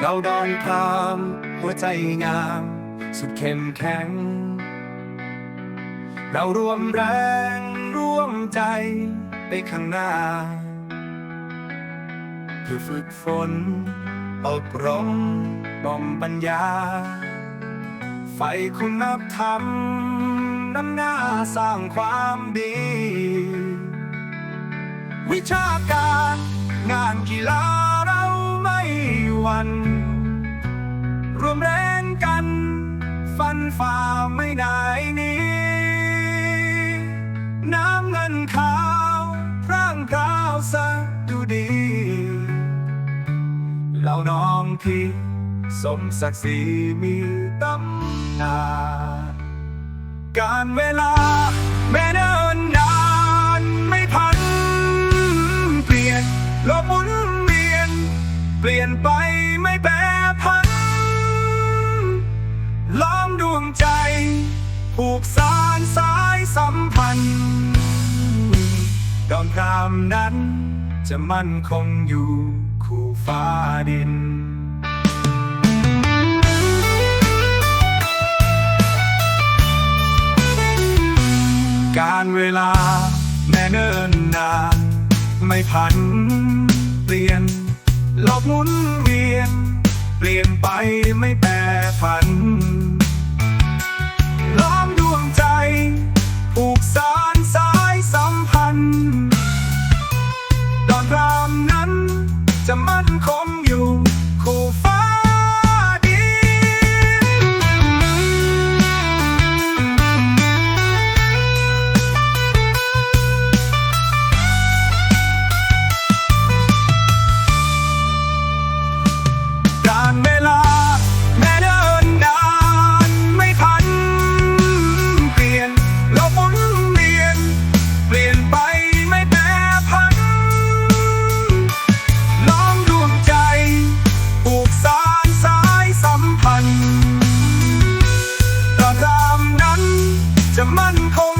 เราดอนพรามหัวใจงาม สุดเข้มแข็ง เรารวมแรงร่วมใจไปข้างหน้า เพื่อฝึกฝนอบรมบ่มปัญญา ไฟคุณธรรมนำหน้าสร้างความดี วิชาการงานกีฬา ฟันฝ่าไม่นายนี้ น้ำเงินขาวร่างกาวสะดูดีเหล่าน้องพี่สมศักดิ์ศรีมีตำนานการเวลาแม้เนิ่นนานไม่พัน เปลี่ยนโลกหมุนเวียน เปลี่ยนไปไม่แปร ผูกสารสายสัมพันธ์ดอนพรามนั้นจะมั่นคงอยู่คู่ฟ้าดินการเวลาแม้เนิ่นนานไม่พัน เปลี่ยนโลกหมุนเวียน เปลี่ยนไปไม่แปรผัน man hold